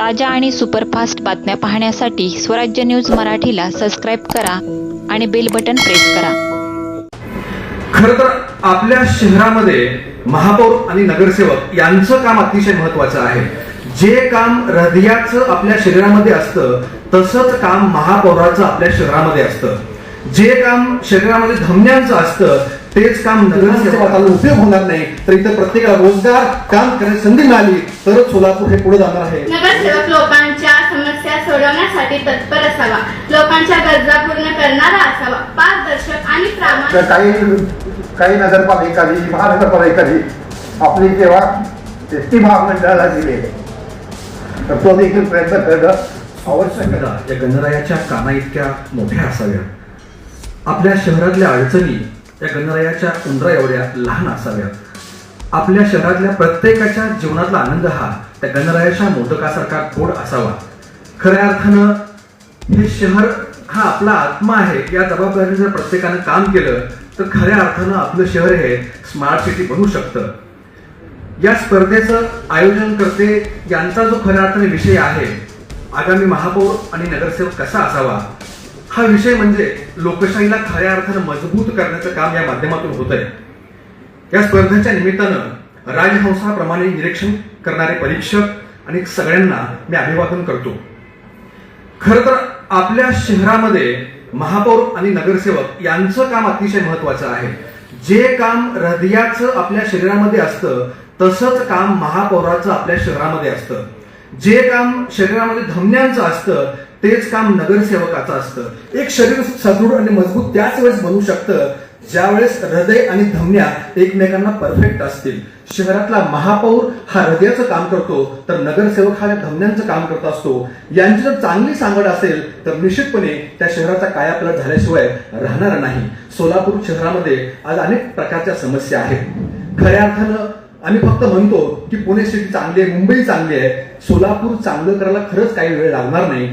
ताज्या आणि सुपरफास्ट बातम्या पाहण्यासाठी स्वराज्य न्यूज मराठीला सबस्क्राईब करा आणि बेल बटन प्रेस करा. खर तर आपल्या शहरामध्ये महापौर आणि नगरसेवक यांचं काम अतिशय महत्वाचं आहे. जे काम हृदयाचं आपल्या शरीरामध्ये असतं तसंच काम महापौराचं आपल्या शहरामध्ये असतं. जे काम शरीरामध्ये धमन्यांचं असतं तेच काम नगरसेवकाला उपयोग होणार नाही. तर इथं प्रत्येकाला रोजगार काम करण्याची संधी मिळाली तरच सोलापूर हे पुढे जाणार आहे. नगरसेवक लोकांच्या समस्या सोडवण्यासाठी तत्पर असावा. लोकांच्या गरजा पूर्ण करणारा असावा. पारदर्शक आणि प्रामाणिक काही काही नगरपालिकांनी महानगरपालिकांनी आपली सेवा एस टी महामंडळाला दिली. आहे तर तो देखील प्रयत्न करणं आवश्यक आहे. या गणरायाच्या काना इतक्या मोठ्या असाव्या. आपल्या शहरातल्या अडचणी या गणरायाच्या उंदरा एवढ्या लहान असाव्या आपल्या शहरातल्या प्रत्येकाच्या जीवनातला आनंद हा त्या गणरायाच्या मोदकासारखा गोड असावा. खऱ्या अर्थानं हे शहर हा आपला आत्मा आहे या जबाबदारीने जर प्रत्येकानं काम केलं तर खऱ्या अर्थानं आपलं शहर हे स्मार्ट सिटी बनू शकतं. या स्पर्धेचं आयोजन करते यांचा जो खऱ्या अर्थाने विषय आहे आगामी महापौर आणि नगरसेवक कसा असावा? हा विषय म्हणजे लोकशाहीला खऱ्या अर्थानं मजबूत करण्याचं काम या माध्यमातून होत आहे या स्पर्धेच्या निमित्तानं राजहंसाप्रमाणे निरीक्षण करणारे परीक्षक आणि सगळ्यांना मी अभिवादन करतो. खर तर आपल्या शहरामध्ये महापौर आणि नगरसेवक यांचं काम अतिशय महत्वाचं आहे. जे काम हृदयाचं आपल्या शरीरामध्ये असतं तसंच काम महापौराचं आपल्या शहरामध्ये असतं. जे काम शरीरामध्ये धमन्यांचं असतं तेच काम नगरसेवकाचं असतं. एक शरीर सदृढ आणि मजबूत त्याच वेळेस बनू शकतं ज्यावेळेस हृदय आणि धमन्या एकमेकांना परफेक्ट असतील. शहरातला महापौर हा हृदयाचं काम करतो तर नगरसेवक हा धमन्यांचं काम करत असतो. यांची जर चांगली सांगड असेल तर निश्चितपणे त्या शहराचा कायापालट झाल्याशिवाय राहणार नाही. सोलापूर शहरामध्ये आज अनेक प्रकारच्या समस्या आहेत. खऱ्या अर्थानं आम्ही फक्त म्हणतो की पुणे सिटी चांगली आहे मुंबई चांगली आहे. सोलापूर चांगलं करायला खरंच काही वेळ लागणार नाही.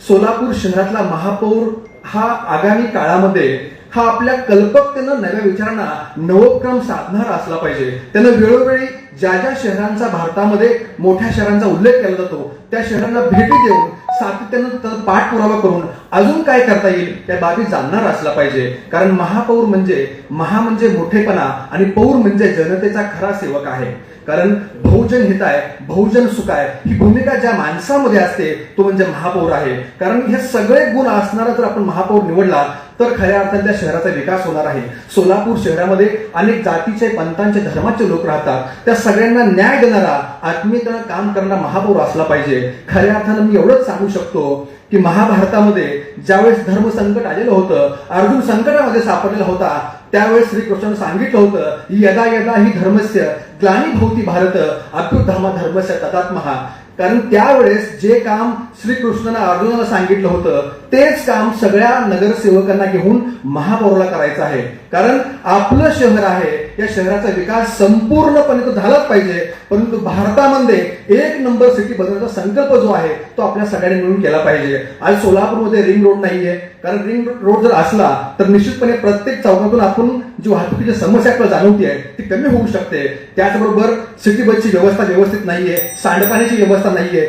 सोलापूर शहरातला महापौर हा आगामी काळामध्ये हा आपल्या कल्पकतेनं नव्या विचारांना नवोपक्रम साधणारा असला पाहिजे. त्यानं वेळोवेळी ज्या ज्या शहरांचा भारतामध्ये मोठ्या शहरांचा उल्लेख केला जातो त्या शहरांना भेटी देऊन सातत्यानं पाठपुरावा करून अजून काय करता येईल त्या बाबी जाणणार असला पाहिजे. कारण महापौर म्हणजे महा म्हणजे मोठेपणा आणि पौर म्हणजे जनतेचा खरा सेवक आहे. कारण बहुजन हिताय बहुजन सुखाय ही भूमिका ज्या माणसामध्ये असते तो म्हणजे महापौर आहे. कारण हे सगळे गुण असणारा जर आपण महापौर निवडला तर खऱ्या अर्थाने त्या शहराचा विकास होणार आहे. सोलापूर शहरामध्ये अनेक जातीचे पंथांचे धर्माचे लोक राहतात. त्या सगळ्यांना न्याय देणारा आत्मीयतेनं काम करणारा महापौर असला पाहिजे. खऱ्या अर्थानं मी एवढंच सांगू शकतो की महाभारतामध्ये ज्यावेळेस धर्म संकट आलेलं होतं अर्जुन संकटामध्ये सापडलेला होता त्यावेळेस श्रीकृष्णानं सांगितलं होतं यदा यदा ही धर्मस्य ग्लानी भोवती भारत अभ्युधर्मा धर्मस्य तदात्महा. कारण त्यावेळेस जे काम श्रीकृष्णानं अर्जुनाला सांगितलं होतं तेच काम सगळ्या नगरसेवकांना घेऊन महापौराला करायचं आहे. कारण आपलं शहर आहे या शहराचा विकास संपूर्णपणे तो झालाच पाहिजे परंतु भारतामध्ये एक नंबर सिटी बनवण्याचा संकल्प जो आहे तो आपल्या सगळ्यांनी मिळून केला पाहिजे. आज सोलापूरमध्ये रिंग रोड नाहीये. कारण रिंग रोड जर असला तर निश्चितपणे प्रत्येक चौकातून आपण जी वाहतुकीची समस्या आपल्याला जाणवती आहे ती कमी होऊ शकते. त्याचबरोबर सिटी बसची व्यवस्था व्यवस्थित नाहीये सांडपाण्याची व्यवस्था नाहीये.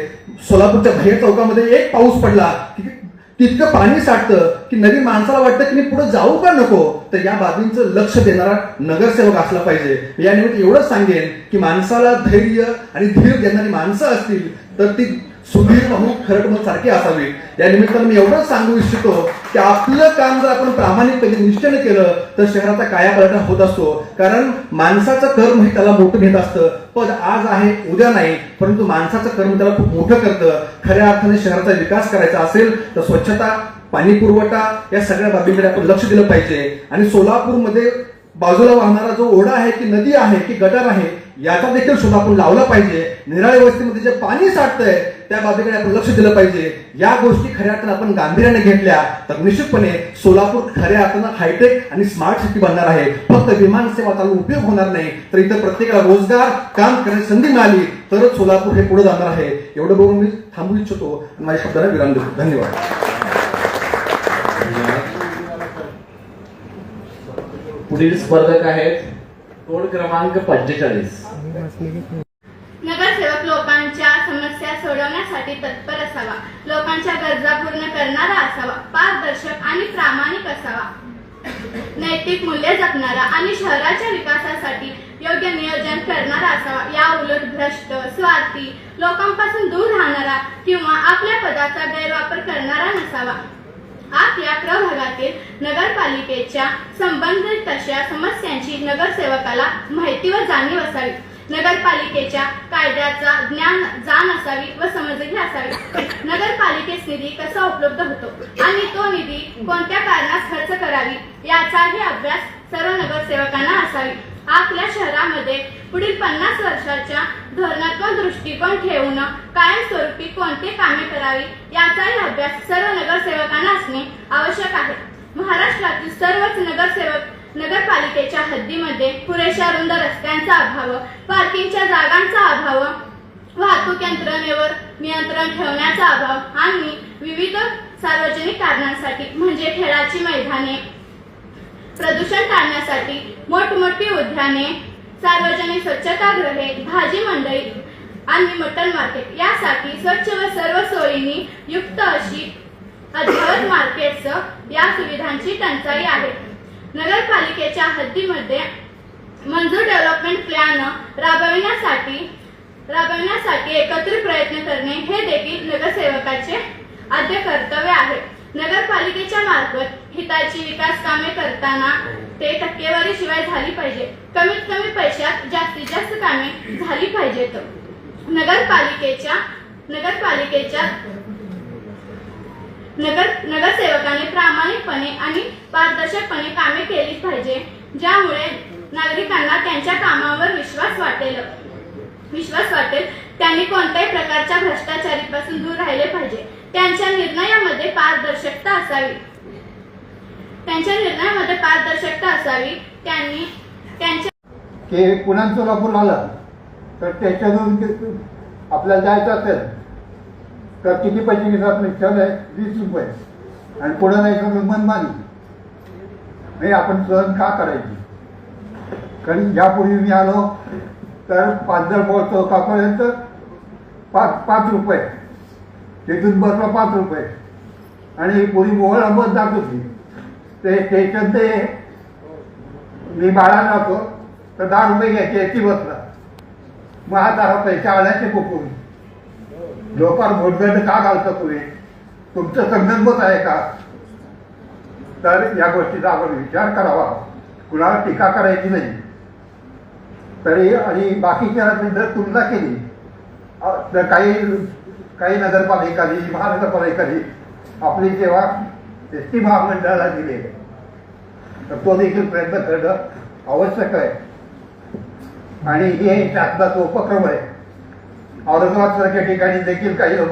सोलापूरच्या बाहेर चौकामध्ये एक पाऊस पडला की तितकं पाणी साठतं की नवीन माणसाला वाटतं की मी पुढे जाऊ का नको? तर या बाबींचं लक्ष देणारा नगरसेवक असला पाहिजे. या निमित्त एवढंच सांगेन की माणसाला धैर्य आणि धीर देणारी माणसं असतील तर ती सुधीर भाऊ खरटमल सारखी असावी. या निमित्तानं मी एवढंच सांगू इच्छितो की आपलं काम जर आपण प्रामाणिकपणे निश्चयाने केलं तर शहराचा कायापालट होत असतो. कारण माणसाचं कर्म हे त्याला मोठं घेत असतं. पण आज आहे उद्या नाही. परंतु माणसाचं कर्म त्याला खूप मोठं करतं. खऱ्या अर्थाने शहराचा विकास करायचा असेल तर स्वच्छता पाणी पुरवठा या सगळ्या बाबींकडे आपण लक्ष दिलं पाहिजे. आणि सोलापूरमध्ये बाजूला वाहणारा जो ओढा आहे की नदी आहे की गटार आहे याचा देखील शोध आपण लावला पाहिजे. निराळे वस्तीमध्ये जे पाणी साठतंय त्या बाबीकडे आपण लक्ष दिलं पाहिजे. या गोष्टी खऱ्या अर्थानं आपण गांभीर्याने घेतल्या तर निश्चितपणे सोलापूर खऱ्या अर्थानं हायटेक आणि स्मार्ट सिटी बनणार आहे. फक्त विमान सेवा चालू उपयोग होणार नाही तर इथं प्रत्येकाला रोजगार काम करण्याची संधी मिळाली तरच सोलापूर हे पुढे जाणार आहे. एवढं बघून मी थांबू इच्छितो आणि माझ्या शब्दाला विराम देतो. धन्यवाद. पुढील स्पर्धक आहेत. कोड क्रमांक पंचेचाळीस. नगरसेवक लोकांच्या समस्या सोडवण्यासाठी तत्पर असावा. लोकांच्या गरजा पूर्ण करणारा असावा. पारदर्शक आणि प्रामाणिक असावा. नैतिक मूल्य जपणारा आणि शहराच्या विकासासाठी योग्य नियोजन करणारा असावा. या उलट भ्रष्ट स्वार्थी लोकांपासून दूर राहणारा किंवा आपल्या पदाचा गैरवापर करणारा नसावा. आप या प्रभागातील नगरपालिकेच्या संबंधित तशा समस्यांची नगरसेवकाला माहिती व जाणीव असावी. नगरपालिकेच्या कायद्याचा ज्ञान जाण असावी व समजही असावी. नगरपालिकेस निधी कसा उपलब्ध होतो आणि तो निधी कोणत्या कारणास खर्च करावी याचाही अभ्यास सर्व नगरसेवकांना असावी. आपल्या शहरामध्ये पुढील पन्नास वर्षाच्या धोरणात्मक दृष्टिकोन ठेवून कायमस्वरूपी कोणते कामे करावी याचाही अभ्यास सर्व नगरसेवकांना असणे आवश्यक आहे. महाराष्ट्रातील सर्वच नगरसेवक नगरपालिकेच्या हद्दीमध्ये पुरेशा रुंद रस्त्यांचा अभाव पार्किंगच्या जागांचा अभाव वाहतूक यंत्रणेवर नियंत्रण ठेवण्याचा अभाव आणि विविध सार्वजनिक कारणांसाठी म्हणजे खेळाची मैदाने प्रदूषण टाळण्यासाठी मोठमोठी उद्याने सार्वजनिक स्वच्छतागृहे भाजी मंडई आणि मटन मार्केट. यासाठी स्वच्छ व सर्व सोयींनी युक्त अशी अद्यावत मार्केटसह या सुविधांची टंचाई आहे. नगरपालिकेच्या हद्दीमध्ये मंजूर डेव्हलपमेंट प्लॅन राबविण्यासाठी राबविण्यासाठी एकत्रित प्रयत्न करणे हे देखील नगरसेवकाचे आद्य कर्तव्य आहे. नगरपालिकेच्या मार्फत हिताची विकास कामे करताना ते टक्केवारी शिवाय झाली पाहिजे. कमीत कमी पैशात जास्तीत जास्त कामे झाली पाहिजेत नगरपालिकेच्या नगरपालिकेच्या नगर नगरसेवकाने प्रामाणिकपणे आणि पारदर्शकपणे कामे केली पाहिजे ज्यामुळे नागरिकांना त्यांच्या कामावर विश्वास वाटेल. विश्वास वाटेल त्यांनी कोणत्याही प्रकारच्या भ्रष्टाचारीपासून दूर राहिले पाहिजे. त्यांच्या निर्णयामध्ये पारदर्शकता असावी. त्यांच्या निर्णयामध्ये पारदर्शकता असावी. त्यांनी त्यांच्या की पुण्यात सोलापूर आलं तर त्याच्यातून आपल्याला जायचं असेल तर किती पैसे घेतात रिक्षाला वीस रुपये. आणि पुढं नाही तर मनमानी. नाही आपण सहन का करायची? कारण यापूर्वी मी आलो तर पाचजण पोहोचतो कापर्यंत पाच पाच रुपये. तिथून बसला पाच रुपये. आणि पुरी मोहळ बस जात होती. ते स्टेशन ते मी बाळा जातो तर दहा रुपये घ्यायचे याची बसला. मग आता हा पैसे आल्याचे कुठून? लोकांना भोटगंड का घालता तुम्ही? तुमचं संगणमत आहे का? तर या गोष्टीचा आपण विचार करावा. कुणाला टीका करायची नाही. तरी आणि बाकीच्या जर तुलना केली. तर काही काही नगरपालिकांनी महानगरपालिकांनी आपली सेवा एस टी महामंडळाला दिली. आहे तर तो देखील प्रयत्न करणं आवश्यक आहे. आणि हे शासनाचा उपक्रम आहे. औरंगाबाद सारख्या ठिकाणी देखील काही लोक